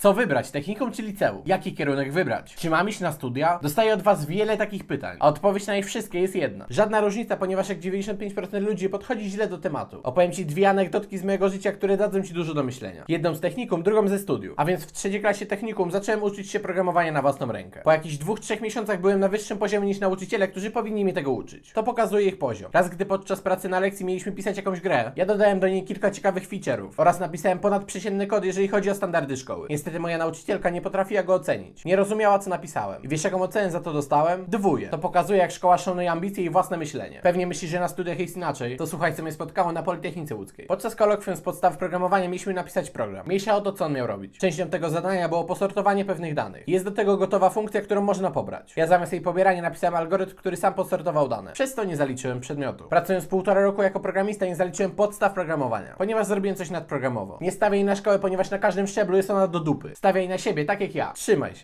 Co wybrać, technikum czy liceum? Jaki kierunek wybrać? Czy mam iść na studia? Dostaję od Was wiele takich pytań, a odpowiedź na nie wszystkie jest jedna. Żadna różnica, ponieważ jak 95% ludzi podchodzi źle do tematu. Opowiem Ci dwie anegdotki z mojego życia, które dadzą Ci dużo do myślenia. Jedną z technikum, drugą ze studiów. A więc w trzeciej klasie technikum zacząłem uczyć się programowania na własną rękę. Po jakichś dwóch, trzech miesiącach byłem na wyższym poziomie niż nauczyciele, którzy powinni mnie tego uczyć. To pokazuje ich poziom. Raz gdy podczas pracy na lekcji mieliśmy pisać jakąś grę, ja dodałem do niej kilka ciekawych feature'ów oraz napisałem ponadprzeciętny kod, jeżeli chodzi o standardy szkoły. Niestety moja nauczycielka nie potrafiła go ocenić. Nie rozumiała, co napisałem. I wiesz, jaką ocenę za to dostałem? Dwóje. To pokazuje, jak szkoła szanuje ambicje i własne myślenie. Pewnie myślisz, że na studiach jest inaczej. To słuchaj, co mnie spotkało na Politechnice Łódzkiej. Podczas kolokwium z podstaw programowania mieliśmy napisać program. Mniejsza o to, co on miał robić. Częścią tego zadania było posortowanie pewnych danych. Jest do tego gotowa funkcja, którą można pobrać. Ja zamiast jej pobierania napisałem algorytm, który sam posortował dane. Przez to nie zaliczyłem przedmiotu. Pracując półtora roku jako programista, nie zaliczyłem podstaw programowania, ponieważ zrobiłem coś nadprogramowo. Nie stawiaj na szkołę, ponieważ na każdym szczeblu jest ona do dupy. Stawiaj na siebie, tak jak ja. Trzymaj się.